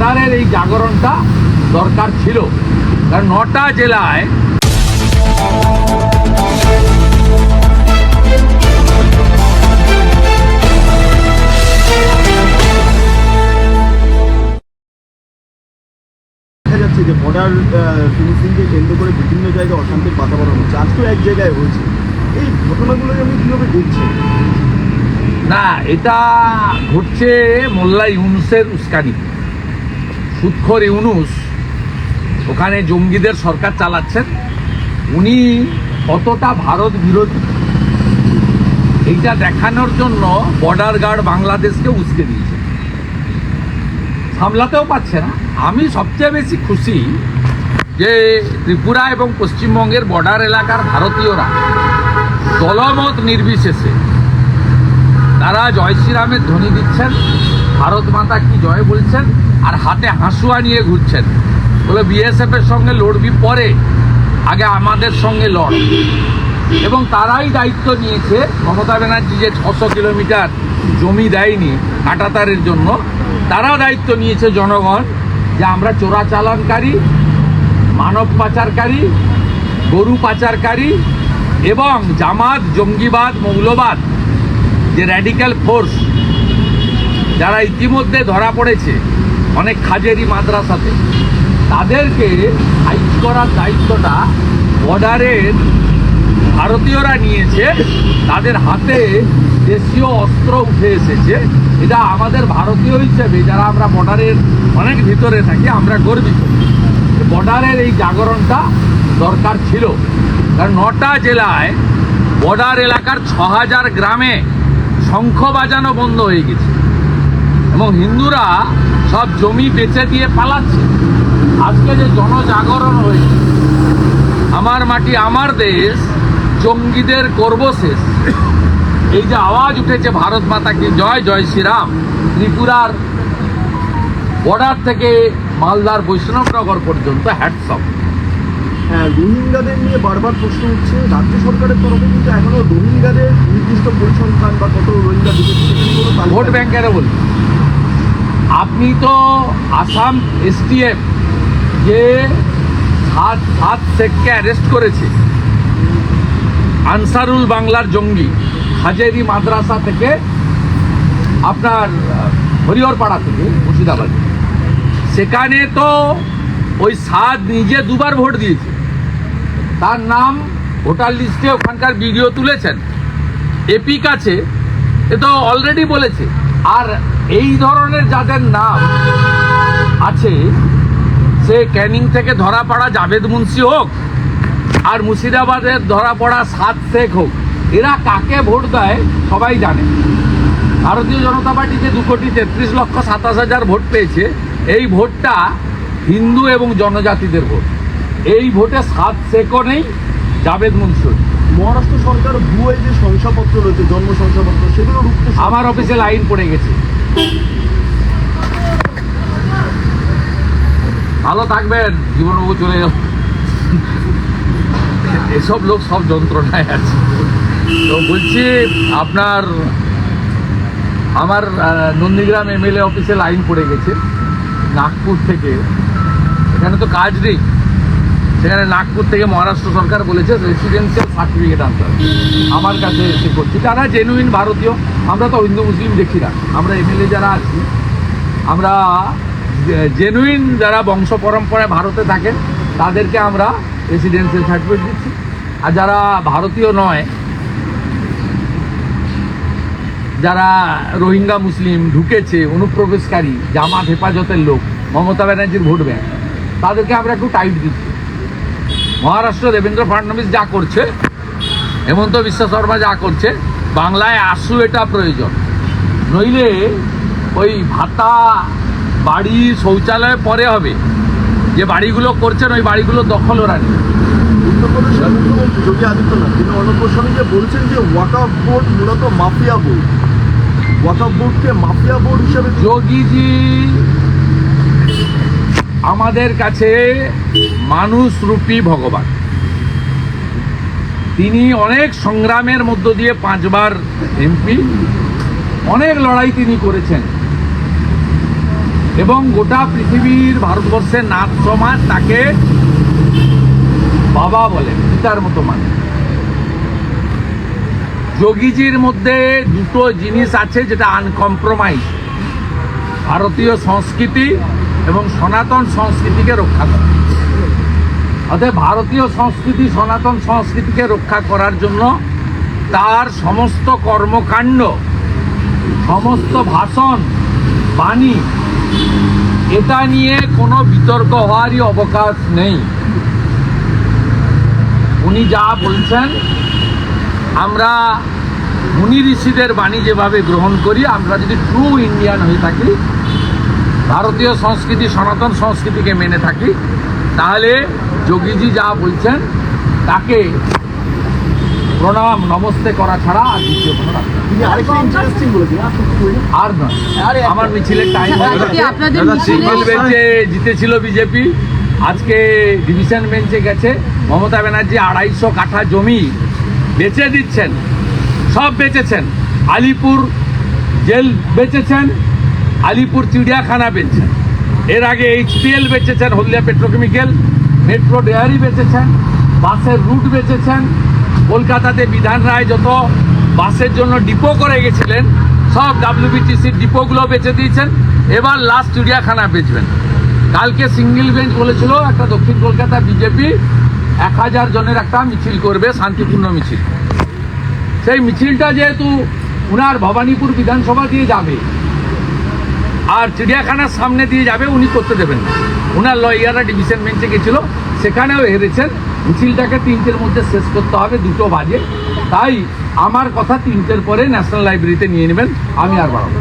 বর্ডারের এই জাগরণটা দরকার ছিল। কারণ নটা জেলায় দেখা যাচ্ছে যে বর্ডার ফিনিশিংকে কেন্দ্র করে বিভিন্ন জায়গায় অশান্তির বাতাবরণ হচ্ছে। আজকেও এক জায়গায় হয়েছে। এই ঘটনাগুলো আপনি কীভাবে দেখছেন না এটা ঘটছে মোল্লা ইউনুসের উস্কানি। সুৎখর ইউনুস, ওখানে জঙ্গিদের সরকার চালাচ্ছেন, উনি কতটা ভারত বিরোধী? এইটা দেখানোর জন্য বর্ডার গার্ড বাংলাদেশকে উস্কে দিয়েছে। সামলাতেও পারছে না। আমি সবচেয়ে বেশি খুশি যে ত্রিপুরা এবং পশ্চিমবঙ্গের বর্ডার এলাকার ভারতীয়রা দলমত নির্বিশেষে তারা জয় শ্রীরামের ধ্বনি দিচ্ছেন, ভারত মাতা কি জয় বলছেন আর হাতে হাঁসুয়া নিয়ে ঘুরছেন। বলে বিএসএফ এর সঙ্গে লড়বি পরে, আগে আমাদের সঙ্গে লড়। এবং তারাই দায়িত্ব নিয়েছে, মমতা ব্যানার্জি যে ছশো কিলোমিটার জমি দেয়নি কাটাতারের জন্য তারা দায়িত্ব নিয়েছে জনগণ যে আমরা চোরাচালানকারী মানব পাচারকারী, গরু পাচারকারী এবং জামাত, জঙ্গিবাদ, মৌলবাদ, যে র্যাডিক্যাল ফোর্স যারা ইতিমধ্যে ধরা পড়েছে অনেক খাজেরি মাদ্রাসাতে। তাদেরকে ফাইট করার দায়িত্বটা বর্ডারের ভারতীয়রা নিয়েছে। তাদের হাতে দেশীয় অস্ত্র উঠে এসেছে। এটা আমাদের ভারতীয় হিসেবে, যারা আমরা বর্ডারের অনেক ভিতরে থাকি, আমরা গর্বিত। বর্ডারের এই জাগরণটা দরকার ছিল। কারণ নটা জেলায় বর্ডার এলাকার ছ হাজার গ্রামে শঙ্খ বাজানো বন্ধ হয়ে গেছে। এবং হিন্দুরা সব জমি বেচে দিয়ে পালাচ্ছে। আজকে যে জনজাগরণ হয়েছে আমার মাটি আমার দেশ জঙ্গিদের করব শেষ। এই যে আওয়াজ উঠেছে ভারত মাতা কি জয় জয় শ্রীরাম। ত্রিপুরার বর্ডার থেকে মালদার বৈষ্ণবনগর পর্যন্ত হ্যাটসঅপ হ্যাঁ রোহিঙ্গাদের নিয়ে বারবার প্রশ্ন উঠছে। রাজ্য সরকারের তরফে কিন্তু এখনও রোহিঙ্গাদের নির্দিষ্ট পরিসংখ্যান বা কত রোহিঙ্গা ভোট। ব্যাংকের বলি আপনি তো আসাম এসটিএফ যে সাত সাত শেখকে অ্যারেস্ট করেছে। আনসারুল বাংলার জঙ্গি, হাজেরি মাদ্রাসা থেকে আপনার হরিহরপাড়া থেকে, মুর্শিদাবাদ। সেখানে তো ওই সাদ নিজে দুবার ভোট দিয়েছে। তার নাম ভোটার লিস্টে ওখানকার ভিডিও তুলেছেন। এপি কাছে এ তো অলরেডি বলেছে। আর এই ধরনের যাদের নাম আছে সে ক্যানিং থেকে ধরা পড়া জাভেদ মুন্সি হোক আর মুর্শিদাবাদের ধরা পড়া সাত শেখ হোক এরা কাকে ভোট দেয় সবাই জানে। ভারতীয় জনতা পার্টি যে দু কোটি তেত্রিশ লক্ষ সাতাশ হাজার ভোট পেয়েছে এই ভোটটা হিন্দু এবং জনজাতিদের ভোট। এই ভোটে সাত শেখও নেই জাভেদ মুন্সিও নেই। মহারাষ্ট্র সরকার ভুয়ে যে শংসাপত্র রয়েছে জন্ম শংসাপত্র সেগুলো আমার অফিসে লাইন পড়ে গেছে। ভালো থাকবেন, জীবনবাবু চলে যাও এসব লোক সব যন্ত্রণায় আছে। তো বলছি, আপনার, আমার নন্দীগ্রাম এমএলএ অফিসে লাইন পড়ে গেছে, নাগপুর থেকে। এখানে তো কাজ নেই। সেখানে নাগপুর থেকে মহারাষ্ট্র সরকার বলেছে রেসিডেন্সিয়াল সার্টিফিকেট আনতে আমার কাছে এসে করছি যারা জেনুইন ভারতীয় আমরা তো হিন্দু মুসলিম দেখি না। আমরা এমএলএ যারা আছি, আমরা জেনুইন যারা বংশ পরম্পরায় ভারতে থাকেন, তাদেরকে আমরা রেসিডেন্সিয়াল সার্টিফিকেট দিচ্ছি। আর যারা ভারতীয় নয়, যারা রোহিঙ্গা মুসলিম, ঢুকেছে, অনুপ্রবেশকারী, জামাত হেফাজতের লোক, মমতা ব্যানার্জির ভোট ব্যাংক, তাদেরকে আমরা একটু টাইট দিচ্ছি। মহারাষ্ট্র দেবেন্দ্র ফাডনবিস যা করছে, হেমন্ত বিশ্ব শর্মা যা করছে বাংলায় আসু এটা প্রয়োজন। নইলে ওই ভাতা বাড়ি শৌচালয় পরে হবে। যে বাড়িগুলো করছেন ওই বাড়িগুলো দখল ওরা নেই উত্তরপ্রদেশের মুখ্যমন্ত্রী যোগী আদিত্যনাথ তিনি অনপ্রসঙ্গে বলছেন যে ওয়াকাফ বোর্ড মূলত মাফিয়া বোর্ড। ওয়াকাফ বোর্ডকে মাফিয়া বোর্ড হিসেবে যোগীজি আমাদের কাছে মানুষ রূপী ভগবান। তিনি অনেক সংগ্রামের মধ্য দিয়ে পাঁচবার এমপি অনেক লড়াই তিনি করেছেন। এবং গোটা পৃথিবীর ভারতবর্ষের নাথ সমাজ তাকে বাবা বলে, পিতার মতো মানে। যোগীজির মধ্যে দুটো জিনিস আছে যেটা আনকম্প্রোমাইজ ভারতীয় সংস্কৃতি এবং সনাতন সংস্কৃতিকে রক্ষা করা। অতএব ভারতীয় সংস্কৃতি, সনাতন সংস্কৃতিকে রক্ষা করার জন্য তার সমস্ত কর্মকাণ্ড, সমস্ত ভাষণ, বাণী, এটা নিয়ে কোনো বিতর্ক হওয়ারই অবকাশ নেই। উনি যা বলছেন, আমরা মুনি ঋষিদের বাণী যেভাবে গ্রহণ করি, আমরা যদি ট্রু ইন্ডিয়ান হয়ে থাকি, ভারতীয় সংস্কৃতি, সনাতন সংস্কৃতিকে মেনে থাকি, তাহলে যোগীজি যা বলছেন তাকে প্রণাম নমস্তে করা ছাড়া আর দ্বিতীয় কোনো আর নয়। আমার মিছিলের টাইম সিঙ্গল বেঞ্চে জিতেছিল বিজেপি আজকে ডিভিশন বেঞ্চে গেছে। মমতা ব্যানার্জি আড়াইশো কাঠা জমি বেচে দিচ্ছেন। সব বেচেছেন। আলিপুর জেল বেচেছেন। আলিপুর চিড়িয়াখানা বেচছেন। এর আগে এইচপিএল বেচেছেন হলদিয়া পেট্রোকেমিক্যাল। মেট্রো ডেয়ারি বেচেছেন, বাসের রুট বেচেছেন, কলকাতাতে বিধান রায় যত বাসের জন্য ডিপো করে গেছিলেন, সব ডাব্লিউবিটিসির ডিপোগুলো বেচে দিয়েছেন, এবার লাস্ট চিড়িয়াখানা বেচবেন। কালকে সিঙ্গেল বেঞ্চ বলেছিল, একটা দক্ষিণ কলকাতা বিজেপি এক হাজার জনের একটা মিছিল করবে, শান্তিপূর্ণ মিছিল। সেই মিছিলটা যেহেতু উনার ভবানীপুর বিধানসভা দিয়ে যাবে, আর চিড়িয়াখানার সামনে দিয়ে যাবে, উনি করতে দেবেন না। উনার লয়াররা ডিভিশন বেঞ্চে গেছিল সেখানেও হেরেছেন। মিছিলটাকে তিনটের মধ্যে শেষ করতে হবে দুটো বাজে। তাই আমার কথা তিনটের পরে ন্যাশনাল লাইব্রেরিতে নিয়ে নেবেন আমি আর বাড়াবো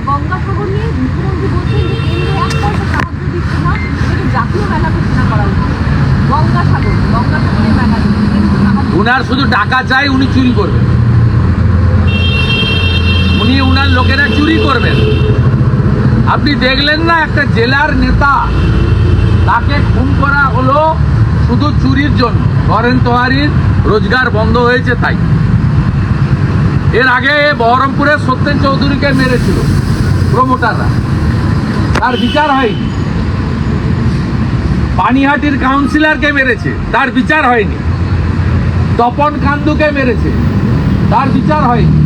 উনার শুধু টাকা চাই উনি চুরি করবেন। উনি উনার লোকেরা চুরি করবেন। আপনি দেখলেন না একটা জেলার নেতা তাকে খুন করা হলো শুধু চুরির জন্য। করেন তোহারির রোজগার বন্ধ হয়েছে তাই। এর আগে বহরমপুরে সত্যেন চৌধুরীকে মেরেছিল প্রমোটাররা। তার বিচার হয়নি। পানিহাটির কাউন্সিলরকে মেরেছে, তার বিচার হয়নি। তপন কান্দুকে মেরেছে, তার বিচার হয়নি।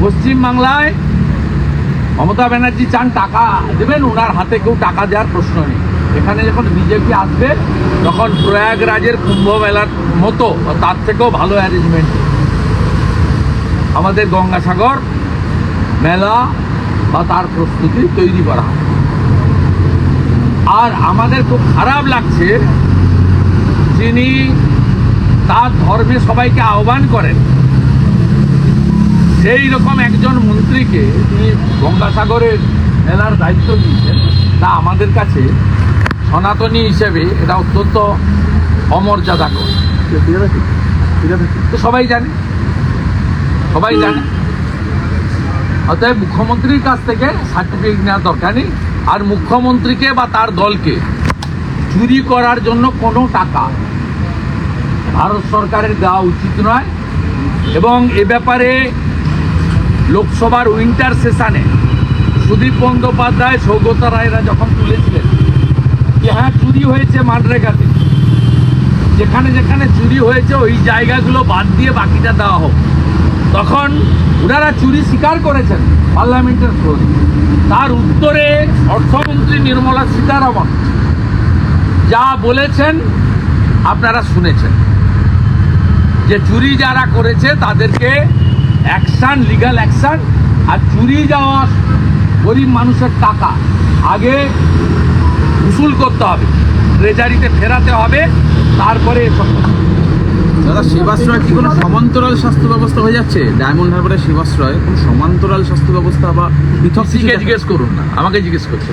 পশ্চিমবাংলায় মমতা ব্যানার্জি চান টাকা দেবেন ওনার হাতে কেউ টাকা দেওয়ার প্রশ্ন নেই। এখানে যখন বিজেপি আসবে, তখন প্রয়াগরাজের কুম্ভ মেলার মতো তার থেকেও ভালো অ্যারেঞ্জমেন্ট আমাদের গঙ্গাসাগর মেলা বা তার প্রস্তুতি তৈরি করা আর আমাদের খুব খারাপ লাগছে, যিনি তার ধর্মে সবাইকে আহ্বান করেন, সেই রকম একজন মন্ত্রীকে তিনি গঙ্গাসাগরের মেলার দায়িত্ব দিয়েছেন তা আমাদের কাছে সনাতনী হিসেবে এটা অত্যন্ত ঠিক আছে তো সবাই জানে? সবাই জানে? অতএব মুখ্যমন্ত্রীর কাছ থেকে সার্টিফিকেট নেওয়ার দরকার নেই। আর মুখ্যমন্ত্রীকে বা তার দলকে চুরি করার জন্য কোনো টাকা ভারত সরকারের দেওয়া উচিত নয়। এবং এ ব্যাপারে লোকসভার উইন্টার সেশনে সুদীপ বন্দ্যোপাধ্যায়, সৌগতা রায়রা যখন তুলেছিলেন যে হ্যাঁ চুরি হয়েছে মানরেগাতে যেখানে যেখানে চুরি হয়েছে ওই জায়গাগুলো বাদ দিয়ে বাকিটা দেওয়া হোক তখন ওনারা চুরি স্বীকার করেছেন পার্লামেন্টের ফ্লোরে তার উত্তরে অর্থমন্ত্রী নির্মলা সীতারামন যা বলেছেন আপনারা শুনেছেন যে চুরি যারা করেছে তাদেরকে অ্যাকশান লিগ্যাল অ্যাকশান আর চুরি যাওয়া গরিব মানুষের টাকা আগে উসুল করতে হবে। ট্রেজারিতে ফেরাতে হবে তারপরে দাদা সেবাশ্রয় কি কোনো সমান্তরাল স্বাস্থ্য ব্যবস্থা হয়ে যাচ্ছে? ডায়মন্ড হারবারের সেবাশ্রয় কোনো সমান্তরাল স্বাস্থ্য ব্যবস্থা বা পৃথক জিজ্ঞেস করুন না আমাকে জিজ্ঞেস করছে।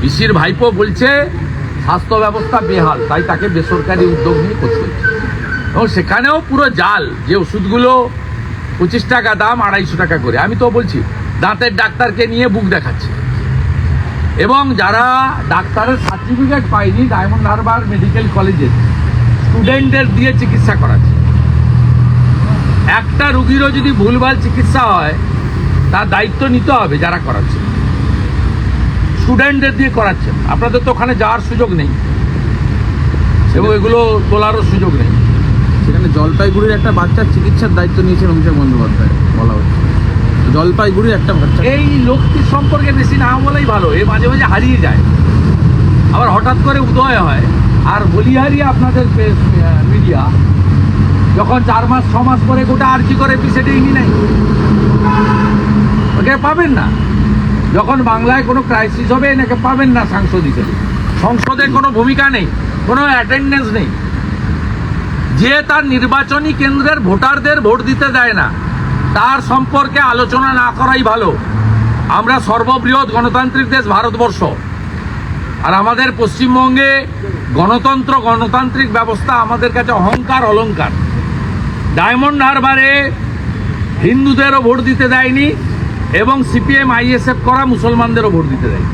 পিসির ভাইপো বলছে স্বাস্থ্য ব্যবস্থা বেহাল তাই তাকে বেসরকারি উদ্যোগ নিয়ে করতে হচ্ছে এবং সেখানেও পুরো জাল যে ওষুধগুলো পঁচিশ টাকা দাম আড়াইশো টাকা করে। আমি তো বলছি দাঁতের ডাক্তারকে নিয়ে বুক দেখাচ্ছে। এবং যারা ডাক্তারের সার্টিফিকেট পায়নি ডায়মন্ড হারবার মেডিকেল কলেজে স্টুডেন্টদের দিয়ে চিকিৎসা করাচ্ছে। একটা রুগীরও যদি ভুলভাল চিকিৎসা হয় তার দায়িত্ব নিতে হবে যারা করাচ্ছে। স্টুডেন্টদের দিয়ে করাচ্ছেন আপনাদের তো ওখানে যাওয়ার সুযোগ নেই। এবং এগুলো তোলারও সুযোগ নেই। সেখানে জলপাইগুড়ির একটা বাচ্চার চিকিৎসার দায়িত্ব নিয়েছেন অভিষেক বন্দ্যোপাধ্যায় বলা হচ্ছে। জলপাইগুড়ির একটা এই লোকটি সম্পর্কে বেশি না বলেই ভালো, এ মাঝে মাঝে হারিয়ে যায়। আবার হঠাৎ করে উদয় হয়। আর বলিহারি আপনাদের মিডিয়া যখন চার মাস, ছ মাস পরে গোটা আর আর্জি করে পিছিয়ে ইনি নাই। ওকে পাবেন না। যখন বাংলায় কোনো ক্রাইসিস হবে, এনাকে পাবেন না সাংসদ হিসেবে সংসদে কোনো ভূমিকা নেই, কোনো অ্যাটেন্ডেন্স নেই। যে তার নির্বাচনী কেন্দ্রের ভোটারদের ভোট দিতে দেয় না তার সম্পর্কে আলোচনা না করাই ভালো। আমরা সর্ববৃহৎ গণতান্ত্রিক দেশ ভারতবর্ষ। আর আমাদের পশ্চিমবঙ্গে গণতন্ত্র, গণতান্ত্রিক ব্যবস্থা আমাদের কাছে অহংকার, অলংকার। ডায়মন্ড হারবারে হিন্দুদেরও ভোট দিতে দেয়নি এবং সিপিএম, আইএসএফ করা মুসলমানদেরও ভোট দিতে দেয়